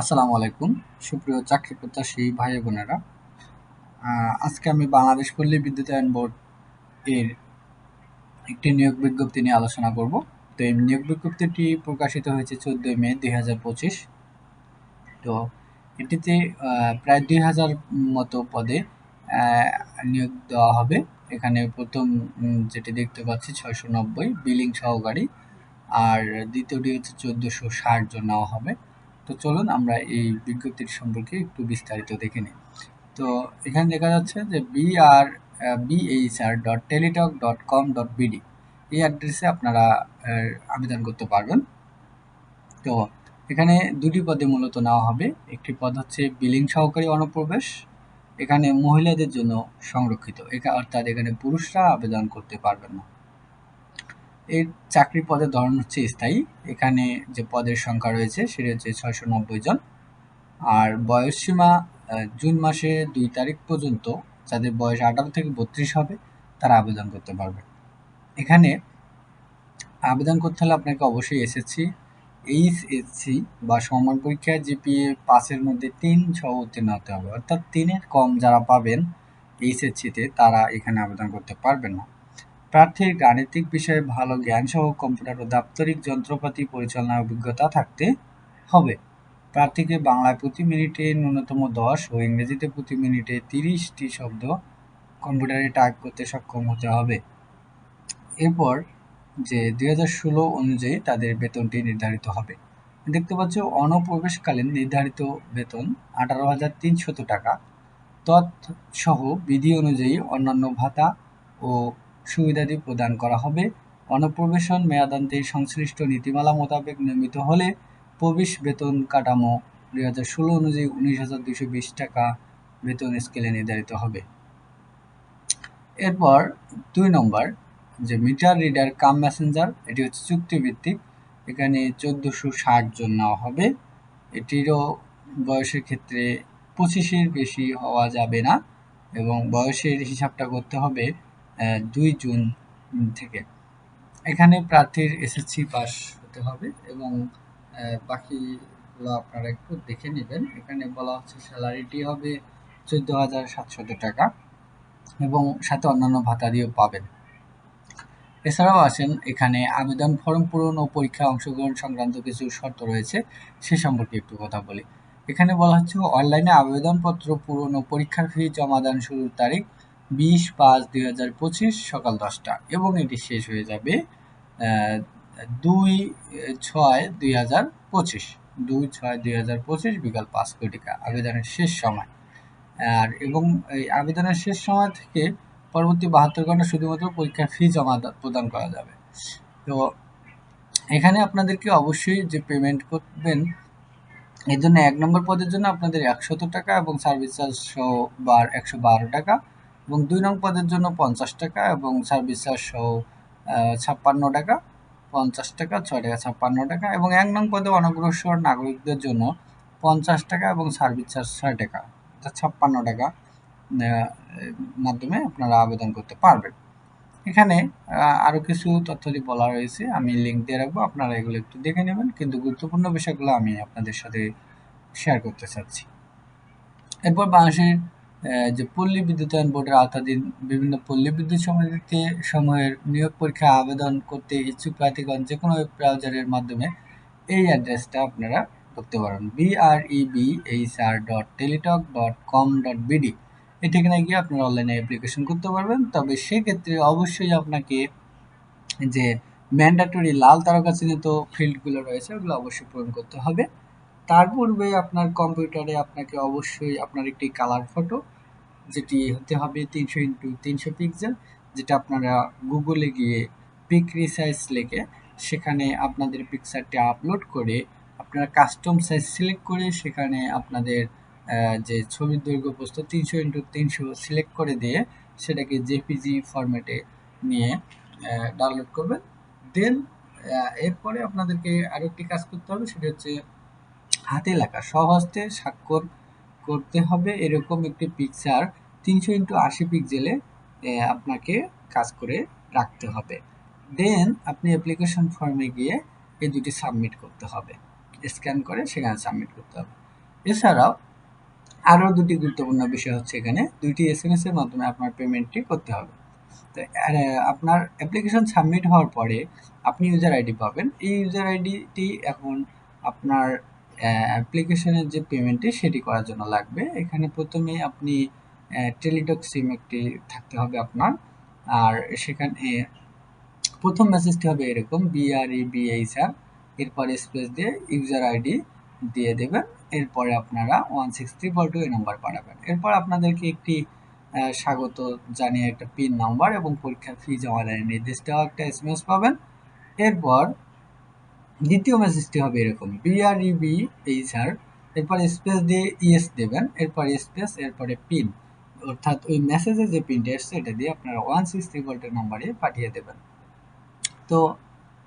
আসসালামু আলাইকুম। সুপ্রিয় চাকরি প্রত্যাশী ভাই বোনেরা আজকে আমি বাংলাদেশ পল্লী বিদ্যুতায়ন বোর্ড এর একটি নিয়োগ বিজ্ঞপ্তি নিয়ে আলোচনা করব। তো এই নিয়োগ বিজ্ঞপ্তিটি প্রকাশিত হয়েছে চোদ্দই মে দুই হাজার পঁচিশ। তো এটিতে প্রায় দুই হাজার মতো পদে নিয়োগ দেওয়া হবে। এখানে প্রথম যেটি দেখতে পাচ্ছি ছয়শো নব্বই, বিলিং সহকারী, আর দ্বিতীয়টি হচ্ছে চোদ্দোশো ষাট জন নেওয়া হবে। তো চলুন আমরা এই বিজ্ঞপ্তির সম্পর্কে একটু বিস্তারিত দেখে নিই। তো এখানে দেখা যাচ্ছে যে BR BHR dot Teletalk dot com dot BD এই অ্যাড্রেসে আপনারা আবেদন করতে পারবেন। তো এখানে দুটি পদে মূলত নেওয়া হবে। একটি পদ হচ্ছে বিলিং সহকারী অনুপ্রবেশ, এখানে মহিলাদের জন্য সংরক্ষিত। অর্থাৎ এখানে পুরুষরা আবেদন করতে পারবেন না। এর চাকরি পদের ধরন হচ্ছে স্থায়ী। এখানে যে পদের সংখ্যা রয়েছে, সেটি হচ্ছে ছয়শো নব্বই জন। আর বয়স সীমা জুন মাসে দুই তারিখ পর্যন্ত যাদের বয়স আঠারো থেকে বত্রিশ হবে, তারা আবেদন করতে পারবে। এখানে আবেদন করতে হলে আপনাকে অবশ্যই এসএসসি এইচএসসি বা সমান পরীক্ষায় জিপিএ পাঁচের মধ্যে তিন সহ উত্তীর্ণ হতে হবে। অর্থাৎ তিনের কম যারা পাবেন এইচএসসিতে তারা এখানে আবেদন করতে পারবেন না। প্রার্থীর গাণিতিক বিষয়ে ভালো জ্ঞান সহ কম্পিউটার ও দাপ্তরিক যন্ত্রপাতি পরিচালনার অভিজ্ঞতা থাকতে হবে। প্রার্থীকে বাংলায় প্রতি মিনিটে ন্যূনতম দশ ও ইংরেজিতে প্রতি মিনিটে তিরিশটি শব্দ কম্পিউটারে টাইপ করতে সক্ষম হতে হবে। এরপর যে দুই হাজার ষোলো অনুযায়ী তাদের বেতনটি নির্ধারিত হবে। দেখতে পাচ্ছ, অনুপ্রবেশকালীন নির্ধারিত বেতন আঠারো হাজার তিনশত টাকা। তৎসহ বিধি অনুযায়ী অন্যান্য ভাতা ও সুবিধাদি প্রদান করা হবে। অনুপ্রবেশন মেয়াদান্তে সংশ্লিষ্ট নীতিমালা মোতাবেক নিয়মিত হলে প্রবেশ বেতন কাঠামো দুই হাজার ষোলো অনুযায়ী উনিশ হাজার দুশো বিশ টাকা বেতন স্কেলে নির্ধারিত হবে। এরপর দুই নম্বর, যে মিটার রিডার কাম মেসেঞ্জার, এটি হচ্ছে চুক্তিভিত্তিক। এখানে চোদ্দোশো ষাট জন নেওয়া হবে। এটিরও বয়সের ক্ষেত্রে পঁচিশের বেশি হওয়া যাবে না এবং বয়সের হিসাবটা করতে হবে দুই জুন থেকে। এখানে প্রার্থীর এসএসসি পাস হতে হবে এবং বাকিগুলো আপনারা একটু দেখে নেবেন। এখানে বলা হচ্ছে স্যালারিটি হবে চোদ্দ হাজার সাতশত টাকা এবং সাথে অন্যান্য ভাতা দিয়েও পাবেন। এছাড়াও আছেন, এখানে আবেদন ফর্ম পূরণ ও পরীক্ষা অংশগ্রহণ সংক্রান্ত কিছু শর্ত রয়েছে, সে সম্পর্কে একটু কথা বলি। এখানে বলা হচ্ছে, অনলাইনে আবেদনপত্র পূরণ ও পরীক্ষার ফি জমা দান শুরুর তারিখ বিশ পাঁচ দুই হাজার পঁচিশ সকাল দশটা এবং এটি শেষ হয়ে যাবে দুই ছয় দুই হাজার পঁচিশ। দুই ছয় দুই হাজার পঁচিশ বিকাল পাঁচ কোটিকা আবেদনের শেষ সময়। আর এবং এই আবেদনের শেষ সময় থেকে পরবর্তী বাহাত্তর ঘণ্টা শুধুমাত্র পরীক্ষার ফি জমা প্রদান করা যাবে। তো এখানে আপনাদেরকে অবশ্যই যে পেমেন্ট করবেন, এর জন্য এক নম্বর পদের জন্য আপনাদের একশত টাকা এবং সার্ভিস চার্জ সহ বার একশো বারো টাকা। এবং দুই নং পদের জন্য পঞ্চাশ টাকা এবং সার্ভিস চার্জ সহ ছাপ্পান্ন টাকা, পঞ্চাশ টাকা, ছয় টাকা, ছাপ্পান্ন টাকা এবং এক নং পদে অনগ্রসর নাগরিকদের জন্য পঞ্চাশ টাকা এবং সার্ভিস চার্জ ছয় টাকা। অর্থাৎ ছাপ্পান্ন টাকা মাধ্যমে আপনারা আবেদন করতে পারবেন। এখানে আরও কিছু তথ্যাদি বলা রয়েছে আমি লিঙ্ক দিয়ে রাখব, আপনারা এগুলো একটু দেখে নেবেন। কিন্তু গুরুত্বপূর্ণ বিষয়গুলো আমি আপনাদের সাথে শেয়ার করতে চাচ্ছি। এরপর বাংলাদেশের যে পল্লী বিদ্যুতায়ন বোর্ডের আওতাধীন বিভিন্ন পল্লী বিদ্যুৎ সমিতিতে সমূহের নিয়োগ পরীক্ষা আবেদন করতে ইচ্ছুক প্রার্থীগণ যে কোনো ওয়েব ব্রাউজারের মাধ্যমে এই অ্যাড্রেসটা আপনারা করতে পারেন। BREB H R dot Teletalk dot com dot BD এই ঠিকানায় গিয়ে আপনারা অনলাইনে অ্যাপ্লিকেশন করতে পারবেন। তবে সেক্ষেত্রে অবশ্যই আপনাকে যে ম্যান্ডাটরি লাল তারকা চিহ্নিত ফিল্ডগুলো রয়েছে, ওগুলো অবশ্যই পূরণ করতে হবে। তার পূর্বে আপনার কম্পিউটারে আপনাকে অবশ্যই আপনার একটি কালার ফটো যেটি হতে হবে তিনশো ইন্টু তিনশো পিক্সেল যেটা আপনারা গুগলে গিয়ে পিক রিসাইজ লিখে, সেখানে আপনাদের পিকচারটি আপলোড করে আপনারা কাস্টম সাইজ সিলেক্ট করে সেখানে আপনাদের যে ছবির দৈর্ঘ্য প্রস্থ তিনশো ইন্টু তিনশো সিলেক্ট করে দিয়ে সেটাকে জেপিজি ফরম্যাটে নিয়ে ডাউনলোড করবেন। দেন এরপরে আপনাদেরকে আরও একটি কাজ করতে হবে, সেটা হচ্ছে হাতে লেখা। স্বহস্তে স্বাক্ষর করতে হবে এরকম একটি পিকচার তিনশো ইন্টু আশি পিক্সেলে আপনাকে কাজ করে রাখতে হবে। দেন আপনি অ্যাপ্লিকেশন ফর্মে গিয়ে এই দুটি সাবমিট করতে হবে। স্ক্যান করে সেখানে সাবমিট করতে হবে। এছাড়াও আরও দুটি গুরুত্বপূর্ণ বিষয় হচ্ছে এখানে দুইটি এস এম এর মাধ্যমে আপনার পেমেন্টটি করতে হবে। তো আপনার অ্যাপ্লিকেশন সাবমিট হওয়ার পরে আপনি ইউজার আইডি পাবেন। এই ইউজার আইডিটি এখন আপনার অ্যাপ্লিকেশনের যে পেমেন্টটি সেটি করার জন্য লাগবে। এখানে প্রথমে আপনি টেলিটক সিম একটি থাকতে হবে আপনার। আর সেখানে প্রথম মেসেজটি হবে এরকম বিআরই বিএইচআর এরপর স্পেস দিয়ে ইউজার আইডি দিয়ে দেবেন। এরপরে আপনারা ওয়ান সিক্স ফোর টু এই নাম্বার পাঠাবেন এরপর আপনাদেরকে একটি স্বাগত জানিয়ে একটা পিন নাম্বার এবং পরীক্ষার ফি জমা নির্দেশ দেওয়া একটা এস পাবেন। এরপর দ্বিতীয় মেসেজটি হবে এরকম বিআরইবি এইচআর এরপর স্পেস দিয়ে ইএস দেবেন, এরপরে স্পেস এরপরে পিন অর্থাৎ ওই মেসেজে যে পিনটি এসছে, এটা দিয়ে আপনারা ওয়ান সিক্স থ্রি ভোল্টের নাম্বারে পাঠিয়ে দেবেন। তো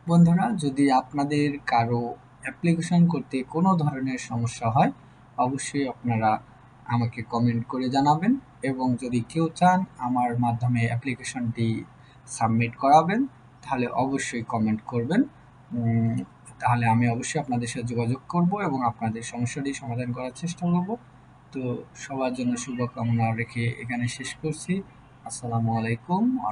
বন্ধুরা, যদি আপনাদের কারও অ্যাপ্লিকেশন করতে কোনো ধরনের সমস্যা হয়, অবশ্যই আপনারা আমাকে কমেন্ট করে জানাবেন এবং যদি কেউ চান আমার মাধ্যমে অ্যাপ্লিকেশনটি সাবমিট করাবেন, তাহলে অবশ্যই কমেন্ট করবেন। তাহলে আমি অবশ্যই আপনাদের সাথে যোগাযোগ করব এবং আপনাদের সমস্যাটি সমাধান করার চেষ্টা করব। তো সবার জন্য শুভকামনা রেখে এখানে শেষ করছি। আসসালামু আলাইকুম আ